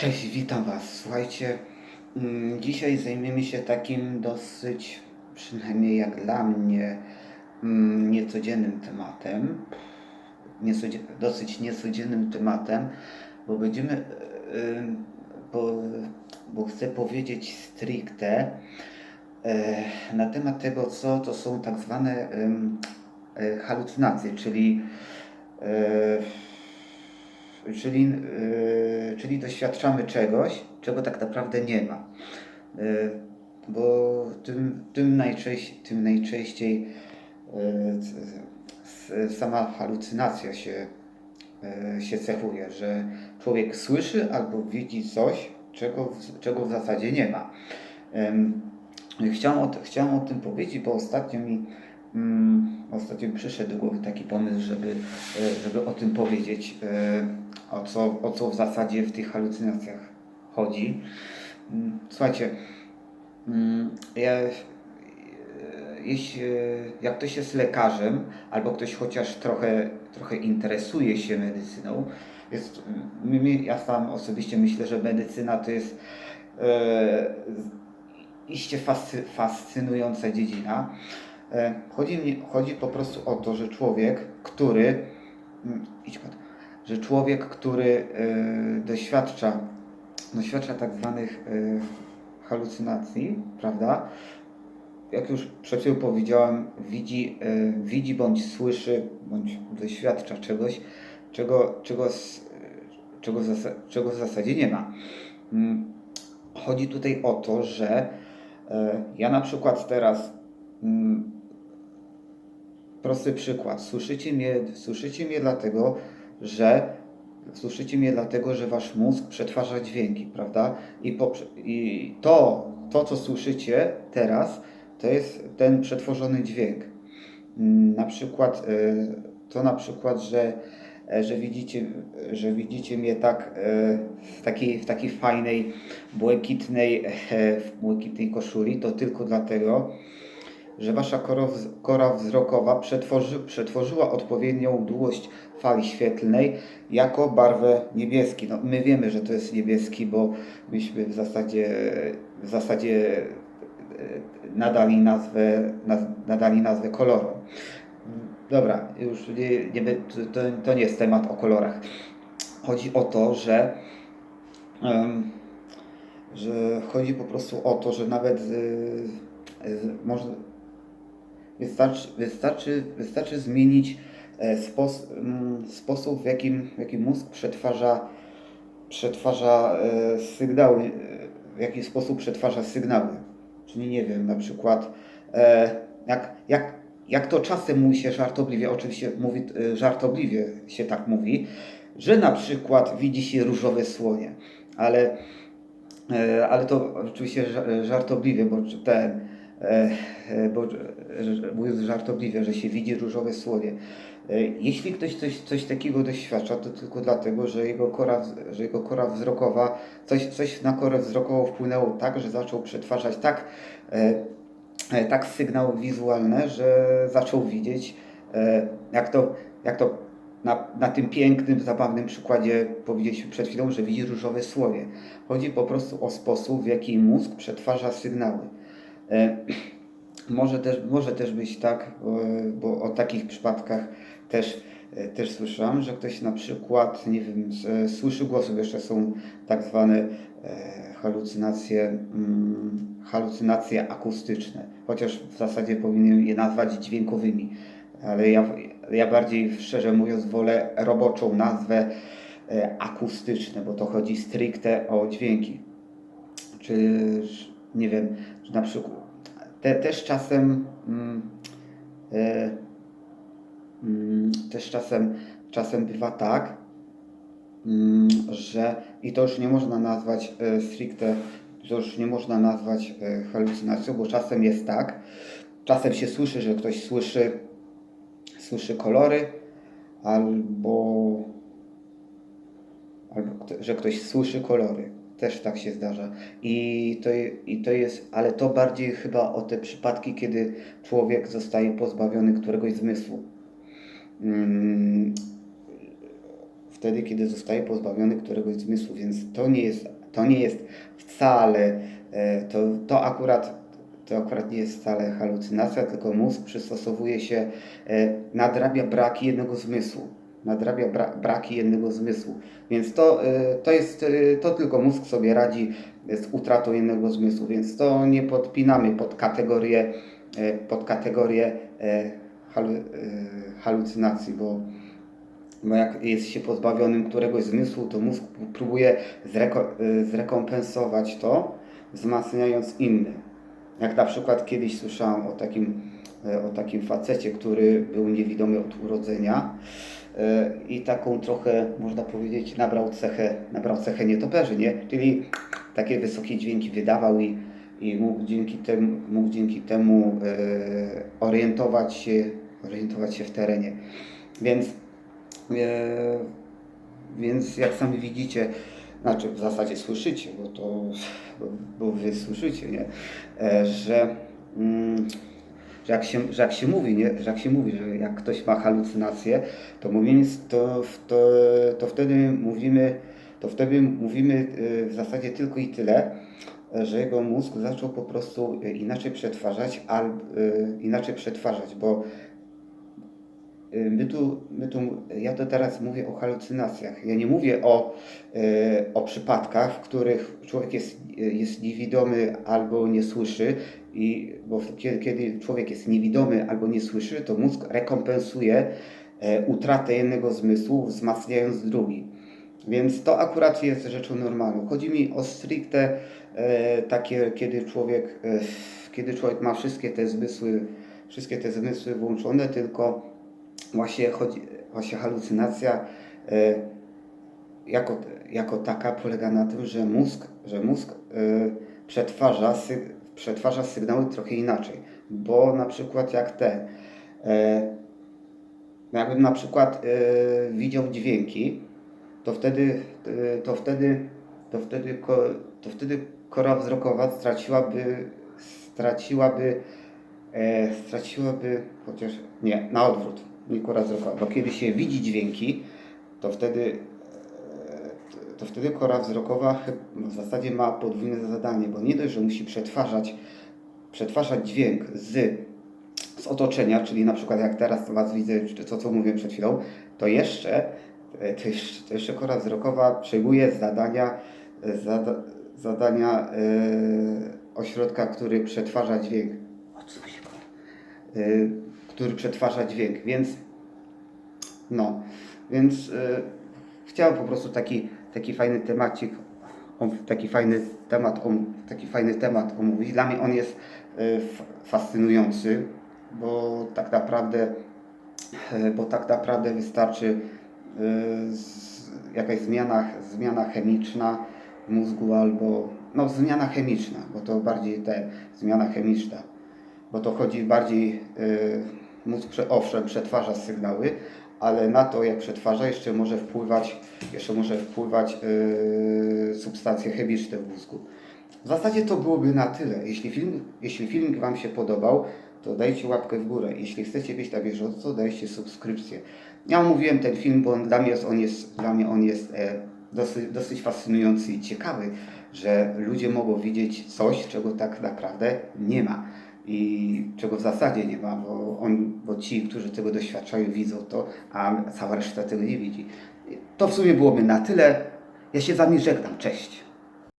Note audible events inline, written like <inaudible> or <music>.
Cześć, witam Was. Słuchajcie, mm, dzisiaj zajmiemy się takim dosyć, przynajmniej jak dla mnie, mm, niecodziennym tematem. Dosyć niecodziennym tematem, bo będziemy, y, y, bo, bo chcę powiedzieć stricte e, na temat tego, co to są tak zwane e, halucynacje, czyli e, czyli, yy, czyli doświadczamy czegoś, czego tak naprawdę nie ma. Yy, bo tym, tym, najczęściej, tym najczęściej yy, sama halucynacja się, się cechuje, że człowiek słyszy albo widzi coś, czego, czego w zasadzie nie ma. Chciałem o, chciałem o tym powiedzieć, bo ostatnio mi, mm, ostatnio przyszedł do głowy taki pomysł, żeby, e, żeby o tym powiedzieć, e, o co, o co w zasadzie w tych halucynacjach chodzi. Mm, Słuchajcie, mm, ja, e, jeśli, jak ktoś jest lekarzem, albo ktoś chociaż trochę, trochę interesuje się medycyną, jest, ja sam osobiście myślę, że medycyna to jest e, iście fascy, fascynująca dziedzina. E, Chodzi, chodzi po prostu o to, że człowiek, który mm, że człowiek, który e, doświadcza, doświadcza tak zwanych e, halucynacji, prawda? Jak już przed chwilą powiedziałem, widzi, widzi bądź słyszy, bądź doświadcza czegoś, czego, czego, czego, czego w zasadzie nie ma. Mm, Chodzi tutaj o to, że ja na przykład teraz mm, prosty przykład. Słyszycie mnie, słyszycie mnie dlatego, że słyszycie mnie dlatego, że wasz mózg przetwarza dźwięki, prawda? I, poprze- i to, to, co słyszycie teraz, to jest ten przetworzony dźwięk. Mm, Na przykład, e, to na przykład, że, e, że, widzicie, że widzicie mnie tak e, w takiej, w takiej fajnej, błękitnej, w błękitnej koszuli, to tylko dlatego, że wasza kora, wz- kora wzrokowa przetworzy, przetworzyła odpowiednią długość fali świetlnej jako barwę niebieski. No, my wiemy, że to jest niebieski, bo myśmy w zasadzie, w zasadzie e, nadali nazwę, naz, nadali nazwę. Dobra, już nie, nie, to, to nie jest temat o kolorach. Chodzi o to, że, em, że chodzi po prostu o to, że nawet z, z, można, Wystarczy, wystarczy, wystarczy zmienić e, spos, mm, sposób, w jakim, w jakim mózg przetwarza, przetwarza e, sygnały, e, w jaki sposób przetwarza sygnały. Czyli nie wiem, na przykład jak, jak, jak to czasem mówi się żartobliwie, oczywiście mówi żartobliwie się tak mówi, że na przykład widzi się różowe słonie, ale Ale to oczywiście ża- żartobliwie, bo ten, bo e, że- mówiąc żartobliwie, że się widzi różowe słonie. E, Jeśli ktoś coś, coś takiego doświadcza, to tylko dlatego, że jego kora, że jego kora wzrokowa, coś, coś na korę wzrokową wpłynęło tak, że zaczął przetwarzać tak, e, e, tak sygnały wizualne, że zaczął widzieć, e, jak to, jak to na, na tym pięknym, zabawnym przykładzie powiedzieliśmy przed chwilą, że widzi różowe słonie. Chodzi po prostu o sposób, w jaki mózg przetwarza sygnały. E, <clears throat> może, też, może też być tak, e, bo o takich przypadkach też, e, też słyszałem, że ktoś na przykład, nie wiem, słyszy głosy, jeszcze są tak zwane halucynacje, mm, halucynacje akustyczne, chociaż w zasadzie powinienem je nazwać dźwiękowymi, ale ja, ja bardziej, szczerze mówiąc, wolę roboczą nazwę akustyczne, bo to chodzi stricte o dźwięki. Czy nie wiem, na przykład te, też czasem mm, e, mm, też czasem, czasem bywa tak, mm, że i to już nie można nazwać e, stricte, to już nie można nazwać e, halucynacją, bo czasem jest tak, czasem się słyszy, że ktoś słyszy, słyszy kolory, albo albo że ktoś słyszy kolory. Też tak się zdarza. I to, I to jest, ale to bardziej chyba o te przypadki, kiedy człowiek zostaje pozbawiony któregoś zmysłu. Mm, wtedy, kiedy zostaje pozbawiony któregoś zmysłu, więc to nie jest, to nie jest wcale, e, to, to akurat to akurat nie jest wcale halucynacja, tylko mózg przystosowuje się, e, nadrabia braki jednego zmysłu. Nadrabia bra, braki jednego zmysłu. Więc to, e, to jest, e, to tylko mózg sobie radzi z utratą jednego zmysłu, więc to nie podpinamy pod kategorię, pod kategorię halu, halucynacji, bo bo jak jest się pozbawionym któregoś zmysłu, to mózg próbuje zreko, y, zrekompensować to, wzmacniając inny. Jak na przykład kiedyś słyszałem o takim, y, o takim facecie, który był niewidomy od urodzenia y, i taką trochę, można powiedzieć, nabrał cechę, nabrał cechę nietoperzy, nie? Czyli takie wysokie dźwięki wydawał i, i mógł dzięki temu, mógł dzięki temu y, orientować, się, orientować się w terenie. Więc E, więc jak sami widzicie, znaczy w zasadzie słyszycie, bo to bo wy słyszycie, nie? E, że, mm, że, jak się, że jak się mówi, nie? że jak się mówi, że jak ktoś ma halucynacje, to mówimy, to, to, to wtedy mówimy, to wtedy mówimy e, w zasadzie tylko i tyle, że jego mózg zaczął po prostu inaczej przetwarzać, albo inaczej przetwarzać, bo Y, My tu, my tu, ja to teraz mówię o halucynacjach. Ja nie mówię o, y, o przypadkach, w których człowiek jest, jest niewidomy albo nie słyszy, i, bo kiedy, kiedy człowiek jest niewidomy albo nie słyszy, to mózg rekompensuje e, utratę jednego zmysłu, wzmacniając drugi. Więc to akurat jest rzeczą normalną. Chodzi mi o stricte e, takie, kiedy człowiek, e, kiedy człowiek ma wszystkie te zmysły, wszystkie te zmysły włączone, tylko właśnie chodzi, właśnie halucynacja e, jako, jako taka polega na tym, że mózg, że mózg e, przetwarza, sy, przetwarza sygnały trochę inaczej, bo na przykład jak te, e, jakbym na przykład widział dźwięki, to wtedy, to wtedy, to wtedy, to wtedy kora wzrokowa straciłaby, straciłaby, straciłaby, chociaż nie, na odwrót nie kora wzrokowa, bo kiedy się widzi dźwięki, to wtedy, e, to wtedy kora wzrokowa w zasadzie ma podwójne zadanie, bo nie dość, że musi przetwarzać, przetwarzać dźwięk z, z otoczenia, czyli na przykład jak teraz Was widzę, to co mówiłem przed chwilą, to jeszcze, e, to jeszcze, to jeszcze kora wzrokowa przejmuje zadania, zada, zadania yy, ośrodka, który przetwarza dźwięk. Odsuń się, yy, który przetwarza dźwięk, więc no, więc yy, chciałem po prostu taki, taki fajny temacik, taki fajny temat, taki fajny temat omówić. Dla mnie on jest yy, fascynujący, bo tak naprawdę, yy, bo tak naprawdę wystarczy jakaś zmiana, zmiana chemiczna w mózgu albo no zmiana chemiczna, bo to bardziej te zmiana chemiczna, bo to chodzi bardziej mózg owszem przetwarza sygnały, ale na to jak przetwarza jeszcze może wpływać, jeszcze może wpływać yy, substancje chemiczne w mózgu. W zasadzie to byłoby na tyle. Jeśli film, jeśli filmik Wam się podobał, to dajcie łapkę w górę. Jeśli chcecie być na bieżąco, dajcie subskrypcję. Ja mówiłem ten film, bo dla mnie on jest, dla mnie on jest e, dosyć, dosyć fascynujący i ciekawy, że ludzie mogą widzieć coś, czego tak naprawdę nie ma i czego w zasadzie nie ma, bo, on, bo ci, którzy tego doświadczają, widzą to, a cała reszta tego nie widzi. To w sumie byłoby na tyle. Ja się z Wami żegnam. Cześć.